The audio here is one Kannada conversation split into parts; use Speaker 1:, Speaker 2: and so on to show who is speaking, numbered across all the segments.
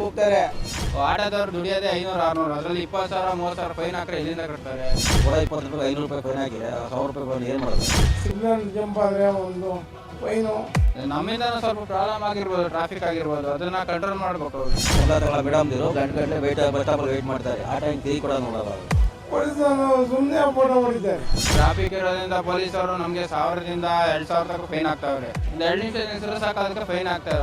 Speaker 1: ಕೂಗ್ತಾರೆ.
Speaker 2: ಆಟೋದವ್ರು ದುಡಿಯೋದೇ ಐನೂರು ಆರ್ನೂರು ಅದರಲ್ಲಿ ಇಪ್ಪತ್ತು ಸಾವಿರ ಮೂವತ್ತು ಸಾವಿರ ಫೈನ್ ಹಾಕ್ರೆ ಇಲ್ಲಿಂದ ಕಟ್ತಾರೆ?
Speaker 1: ಕೂಡ ಇಪ್ಪತ್ತು ರೂಪಾಯಿ ಐನೂರು ರೂಪಾಯಿ ಫೈನ್ ಆಗಿದೆ ಸಾವಿರ ರೂಪಾಯಿ ಫೈನ್ ಏನು ಮಾಡೋದು?
Speaker 3: ಸಿಗ್ನಲ್ ಜಂಪ್ ಆದರೆ ಒಂದು ಫೈನು.
Speaker 2: ನಮ್ಮಿಂದ ಸ್ವಲ್ಪ ಪ್ರಾಬ್ಲಮ್ ಆಗಿರ್ಬೋದು ಟ್ರಾಫಿಕ್ ಆಗಿರ್ಬೋದು ಅದನ್ನ ಕಂಟ್ರೋಲ್ ಮಾಡಬೇಕು. ಅವ್ರು
Speaker 1: ಎಲ್ಲ ತಗೊಳ ಬಿಡಂದಿರು ಗಂಟೆ ಗಂಟೆ ವೆಯ್ಟ್ ಬಸ್ ಸ್ಟಾಪಲ್ಲಿ ವೆಯ್ಟ್ ಮಾಡ್ತಾರೆ. ಆ ಟೈಮ್ ಕೈ ಕೂಡ
Speaker 3: ನೋಡೋದು ಸುಮ್ಮನೆ ಫೋಟೋ ಹೊಡಿತಾರೆ.
Speaker 2: ಟ್ರಾಫಿಕ್ ಇರೋದ್ರಿಂದ ಪೊಲೀಸರು ನಮಗೆ ಸಾವಿರದಿಂದ ಎರಡು ಸಾವಿರ ತನಕ ಫೈನ್ ಹಾಕ್ತಾವ್ರೆ ಒಂದು ಎರಡು ನಿಮಿಷ ನಿಲ್ಸಿದ್ರೆ ಸಾಕು ಅದಕ್ಕೆ ಫೈನ್ ಹಾಕ್ತಾರೆ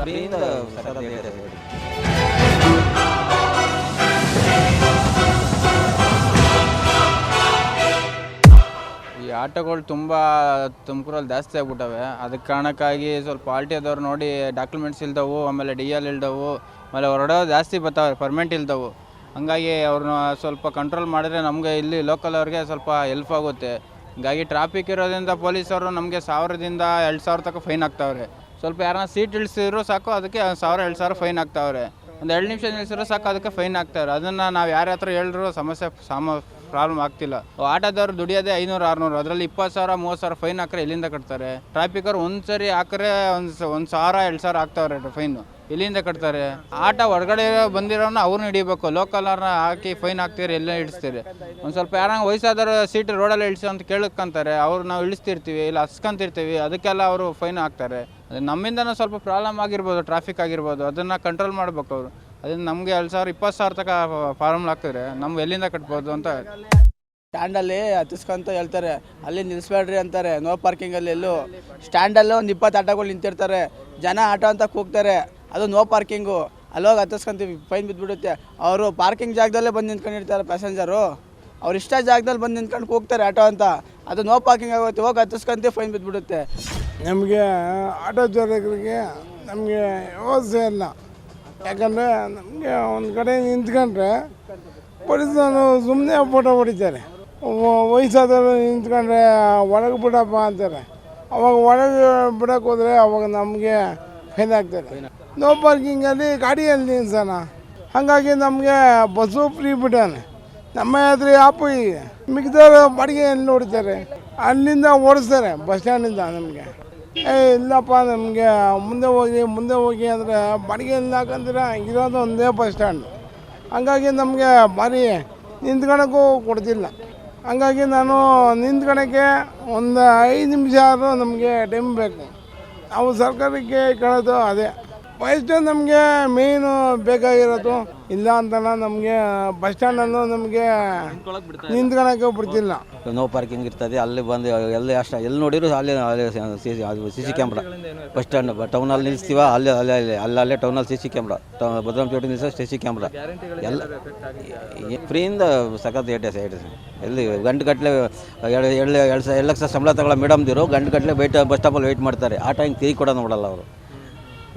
Speaker 2: ಆಟೋಗಳು ತುಂಬ ತುಮಕೂರಲ್ಲಿ ಜಾಸ್ತಿ ಆಗ್ಬಿಟ್ಟವೆ. ಅದಕ್ಕೆ ಕಾರಣಕ್ಕಾಗಿ ಸ್ವಲ್ಪ ಆಲ್ಟಿಯದವ್ರು ನೋಡಿ ಡಾಕ್ಯುಮೆಂಟ್ಸ್ ಇಲ್ದವು, ಆಮೇಲೆ ಡಿ ಎಲ್ ಇಲ್ದವು, ಆಮೇಲೆ ಹೊರಡೋ ಜಾಸ್ತಿ ಬರ್ತಾವೆ ಪರ್ಮೆಂಟ್ ಇಲ್ದವು. ಹಂಗಾಗಿ ಅವ್ರನ್ನ ಸ್ವಲ್ಪ ಕಂಟ್ರೋಲ್ ಮಾಡಿದ್ರೆ ನಮಗೆ ಇಲ್ಲಿ ಲೋಕಲ್ ಅವ್ರಿಗೆ ಸ್ವಲ್ಪ ಹೆಲ್ಪ್ ಆಗುತ್ತೆ. ಹೀಗಾಗಿ ಟ್ರಾಫಿಕ್ ಇರೋದ್ರಿಂದ ಪೊಲೀಸವರು ನಮಗೆ ಸಾವಿರದಿಂದ ಎರಡು ಸಾವಿರ ತನಕ ಫೈನ್ ಹಾಕ್ತಾವ್ರೆ ಸ್ವಲ್ಪ ಯಾರನ್ನ ಸೀಟ್ ಇಳಿಸಿದ್ರು ಸಾಕು, ಅದಕ್ಕೆ ಸಾವಿರ, ಎರಡು ಸಾವಿರ ಫೈನ್ ಹಾಕ್ತಾವ್ರೆ ಒಂದು ಎರಡು ನಿಮಿಷ ನಿಲ್ಲಿಸಿದ್ರೆ ಸಾಕು, ಅದಕ್ಕೆ ಫೈನ್ ಹಾಕ್ತಾರೆ ಅದನ್ನು ನಾವು ಯಾರ ಹತ್ರ ಹೇಳಿದ್ರು ಸಮಸ್ಯೆ ಸಾಮ ಪ್ರಾಬ್ಲಮ್ ಆಗ್ತಿಲ್ಲ. ಆಟೋದವ್ರು ದುಡಿಯೋದೇ ಐನೂರು, ಆರುನೂರು, ಅದರಲ್ಲಿ ಇಪ್ಪತ್ತು ಸಾವಿರ, ಮೂವತ್ತು ಸಾವಿರ ಫೈನ್ ಹಾಕ್ರೆ ಎಲ್ಲಿಂದ ಕಟ್ತಾರೆ? ಟ್ರಾಫಿಕ್ ಅವ್ರು ಒಂದು ಸರಿ ಹಾಕ್ರೆ ಒಂದು ಒಂದು ಸಾವಿರ, ಎರಡು ಸಾವಿರ ಹಾಕ್ತಾವ್ರೆ ಫೈನು ಎಲ್ಲಿಂದ ಕಟ್ತಾರೆ? ಆಟ ಹೊರಗಡೆ ಬಂದಿರೋನ ಅವ್ರನ್ನ ಹಿಡಿಬೇಕು. ಲೋಕಲ್ ಅವ್ರನ್ನ ಹಾಕಿ ಫೈನ್ ಹಾಕ್ತೀರಿ, ಎಲ್ಲ ಇಳಿಸ್ತೀರಿ ಒಂದು ಸ್ವಲ್ಪ ಯಾರಂಗೆ ವಯಸ್ಸಾದವ್ರು ಸೀಟ್ ರೋಡಲ್ಲಿ ಇಳಿಸಿ ಅಂತ ಕೇಳಕ್ಕಂತಾರೆ ಅವ್ರು ನಾವು ಇಳಿಸ್ತಿರ್ತೀವಿ, ಇಲ್ಲ ಹಸ್ಕೊಂತಿರ್ತೀವಿ, ಅದಕ್ಕೆಲ್ಲ ಅವರು ಫೈನ್ ಹಾಕ್ತಾರೆ ಅದು ನಮ್ಮಿಂದನೂ ಸ್ವಲ್ಪ ಪ್ರಾಬ್ಲಮ್ ಆಗಿರ್ಬೋದು ಟ್ರಾಫಿಕ್ ಆಗಿರ್ಬೋದು, ಅದನ್ನು ಕಂಟ್ರೋಲ್ ಮಾಡ್ಬೇಕು ಅವರು. ಅದನ್ನು ನಮಗೆ ಎರಡು ಸಾವಿರ, ಇಪ್ಪತ್ತು ಸಾವಿರ ತನಕ ಫಾರ್ಮ್ ಹಾಕಿದ್ರೆ ನಮ್ಗೆ ಎಲ್ಲಿಂದ ಕಟ್ಬೋದು ಅಂತ
Speaker 4: ಸ್ಟ್ಯಾಂಡಲ್ಲಿ ಹತ್ತಿಸ್ಕೊಂತ ಹೇಳ್ತಾರೆ, ಅಲ್ಲಿ ನಿಲ್ಲಿಸ್ಬೇಡ್ರಿ ಅಂತಾರೆ ನೋ ಪಾರ್ಕಿಂಗಲ್ಲಿ ಎಲ್ಲೂ. ಸ್ಟ್ಯಾಂಡಲ್ಲೂ ಒಂದು ಇಪ್ಪತ್ತು ಆಟೋಗಳು ನಿಂತಿರ್ತಾರೆ, ಜನ ಆಟೋ ಅಂತ ಕೂಗ್ತಾರೆ, ಅದು ನೋ ಪಾರ್ಕಿಂಗು ಅಲ್ಲೋಗಿ ಹತ್ತಿಸ್ಕೊಂತೀವಿ ಫೈನ್ ಬಿದ್ದುಬಿಡುತ್ತೆ ಅವರು ಪಾರ್ಕಿಂಗ್ ಜಾಗದಲ್ಲೇ ಬಂದು ನಿಂತ್ಕೊಂಡಿರ್ತಾರೆ ಪ್ಯಾಸೆಂಜರು ಅವ್ರು ಇಷ್ಟ ಜಾಗದಲ್ಲಿ ಬಂದು ನಿಂತ್ಕೊಂಡು ಹೋಗ್ತಾರೆ ಆಟೋ ಅಂತ. ಅದು ನೋ ಪಾರ್ಕಿಂಗ್ ಆಗುತ್ತೆ ಹೋಗಿ ಹತ್ತಿಸ್ಕೊಂತೆ ಫೈನ್ ಬಿದ್ದುಬಿಡುತ್ತೆ
Speaker 3: ನಮಗೆ ಆಟೋ ಚಾಲಕರಿಗೆ ನಮಗೆ ವ್ಯವಸ್ಥೆ ಇಲ್ಲ. ಯಾಕಂದರೆ ನಮಗೆ ಒಂದು ಕಡೆ ನಿಂತ್ಕೊಂಡ್ರೆ ಪೊಲೀಸರು ಸುಮ್ಮನೆ ಫೋಟೋ ಹೊಡಿತಾರೆ. ವಯಸ್ಸಾದವರು ನಿಂತ್ಕೊಂಡ್ರೆ ಒಳಗೆ ಬಿಡಪ್ಪ ಅಂತಾರೆ. ಅವಾಗ ಒಳಗೆ ಬಿಡಕ್ಕೆ ಹೋದರೆ ಅವಾಗ ನಮಗೆ ಫೈನ್ ಆಗ್ತಾರೆ ನೋ ಪಾರ್ಕಿಂಗಲ್ಲಿ ಗಾಡಿಯಲ್ಲಿ ನಿಲ್ಸೋಣ. ಹಾಗಾಗಿ ನಮಗೆ ಬಸ್ಸು ಫ್ರೀ ಬಿಟ್ಟಾನೆ ನಮ್ಮ ಹತ್ರ ಆಪು ಈಗ ಮಿಕ್ದವ್ರು ಬಾಡಿಗೆಯಲ್ಲಿ ನೋಡ್ತಾರೆ ಅಲ್ಲಿಂದ ಓಡಿಸ್ತಾರೆ, ಬಸ್ ಸ್ಟ್ಯಾಂಡಿಂದ ನಮಗೆ. ಏ, ಇಲ್ಲಪ್ಪ, ನಮಗೆ ಮುಂದೆ ಹೋಗಿ ಮುಂದೆ ಹೋಗಿ ಅಂದರೆ ಬಾಡಿಗೆ ಎಲ್ಲಿ ಹಾಕಂದ್ರೆ ಇರೋದು ಒಂದೇ ಬಸ್ ಸ್ಟ್ಯಾಂಡ್. ಹಂಗಾಗಿ ನಮಗೆ ಭಾರಿ ನಿಂತ್ಕೊಳಕ್ಕೂ ಕೊಡ್ತಿಲ್ಲ. ಹಂಗಾಗಿ ನಾನು ನಿಂತ್ಕೊಳಕ್ಕೆ ಒಂದು ಐದು ನಿಮಿಷ ಆದರೂ ನಮಗೆ ಟೈಮ್ ಬೇಕು. ನಾವು ಸರ್ಕಾರಕ್ಕೆ ಕೇಳೋದು ಅದೇ. ಫಸ್ಟ್ ನಮಗೆ ಮೇಯ್ನು ಬೇಕಾಗಿರೋದು ಇಲ್ಲ ಅಂತಲ್ಲ ನಮಗೆ ಬಸ್ ಸ್ಟ್ಯಾಂಡನ್ನು ನಮಗೆ ನಿಂತ್ಕೊಳಕ್ಕೆ ಬಿಡ್ತಿಲ್ಲ.
Speaker 1: ನೋ ಪಾರ್ಕಿಂಗ್ ಇರ್ತದೆ. ಅಲ್ಲಿ ಬಂದು ಎಲ್ಲಿ ಅಷ್ಟ ಎಲ್ಲಿ ನೋಡಿದ್ರು ಅಲ್ಲಿ C C C camera bus stand ಟೌನಲ್ಲಿ ನಿಲ್ಲಿಸ್ತೀವ ಅಲ್ಲಿ ಅಲ್ಲೇ ಅಲ್ಲಿ ಅಲ್ಲಲ್ಲೇ ಟೌನಲ್ಲಿ ಸಿ ಸಿ ಕ್ಯಾಮ್ರಾ ಭದ್ರಾಮ ಚೌಟಿ ನಿಲ್ಲಿಸೋ ಸಿ ಸಿ ಕ್ಯಾಮ್ರಾ ಎಲ್ಲ ಫ್ರೀಯಿಂದ ಸಖತ್ ಏಟೆ ಸೈಡ್ ಎಲ್ಲಿ ಗಂಟು ಗಟ್ಟಲೆ ಎರಡು ಎರಡು ಎರಡು ಲಕ್ಷ ಸಂಬಳ ತಗೊಳ್ಳೋ ಮೇಡಮ್ದಿರು ಗಂಟು ಗಟ್ಟಲೆ ವೆಯ್ಟ್ ಬಸ್ ಸ್ಟಾಪಲ್ಲಿ ವೆಯ್ಟ್ ಮಾಡ್ತಾರೆ. ಆ ಟೈಮ್ ತಿರುಗಿ ಕೂಡ ನೋಡಲ್ಲ ಅವರು.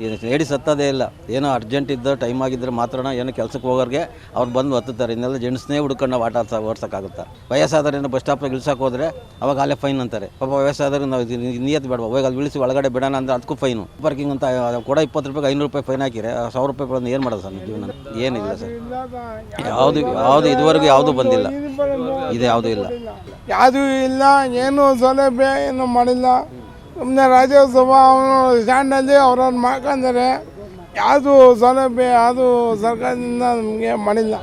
Speaker 1: ಇದು ಲೇಡೀಸ್ ಹತ್ತೋದೇ ಇಲ್ಲ. ಏನೋ ಅರ್ಜೆಂಟ್ ಇದ್ದ ಟೈಮ್ ಆಗಿದ್ದರೆ ಮಾತ್ರ ಏನೋ ಕೆಲಸಕ್ಕೆ ಹೋಗೋರಿಗೆ ಅವ್ರು ಬಂದು ಹತ್ತುತ್ತಾರೆ ಇನ್ನೆಲ್ಲ ಜೆಂಟ್ಸ್ನೇ ಹುಡ್ಕೊಂಡು ನಾವು ಆಟ ಓಡ್ಸೋಕ್ಕಾಗುತ್ತಾ? ವಯಸ್ಸಾದ್ರೆ ಬಸ್ ಸ್ಟಾಪಿಗೆ ಇಳಿಸೋಕೆ ಹೋದರೆ ಅವಾಗ ಅಲ್ಲೇ ಫೈನ್ ಅಂತಾರೆ. ಪಾಪ ವಯಸ್ಸಾದ್ರೆ ನಾವು ನಿಯತ್ ಬೇಡ ಹೋಗಿ ಅಲ್ಲಿ ಇಳಿಸಿ ಒಳಗಡೆ ಬಿಡೋಣ ಅಂದರೆ ಅದಕ್ಕೂ ಫೈನು ಪಾರ್ಕಿಂಗ್ ಅಂತ ಕೂಡ ಇಪ್ಪತ್ತು ರೂಪಾಯಿಗೆ ಐನೂರು ರೂಪಾಯಿ ಫೈನ್ ಹಾಕಿರೆ ಸಾವಿರ ರೂಪಾಯಿ ಏನು ಮಾಡೋದು ಸರ್ ಜೀವನ? ಏನಿಲ್ಲ ಸರ್. ಯಾವುದು ಯಾವುದು ಇದುವರೆಗೂ ಯಾವುದೂ ಬಂದಿಲ್ಲ. ಇದು ಯಾವುದೂ ಇಲ್ಲ.
Speaker 3: ಯಾವುದೂ ಇಲ್ಲ, ಏನು ಸೌಲಭ್ಯ ಏನು ಮಾಡಿಲ್ಲ. ಸುಮ್ಮನೆ ರಾಜ್ಯೋತ್ಸವ ಅವನು ಸ್ಟ್ಯಾಂಡಲ್ಲಿ ಅವ್ರವ್ರು ಮಾಡ್ಕೊಂಡರೆ ಯಾವುದು ಸೌಲಭ್ಯ ಯಾವುದು ಸರ್ಕಾರದಿಂದ ನಮಗೆ ಮಾಡಿಲ್ಲ.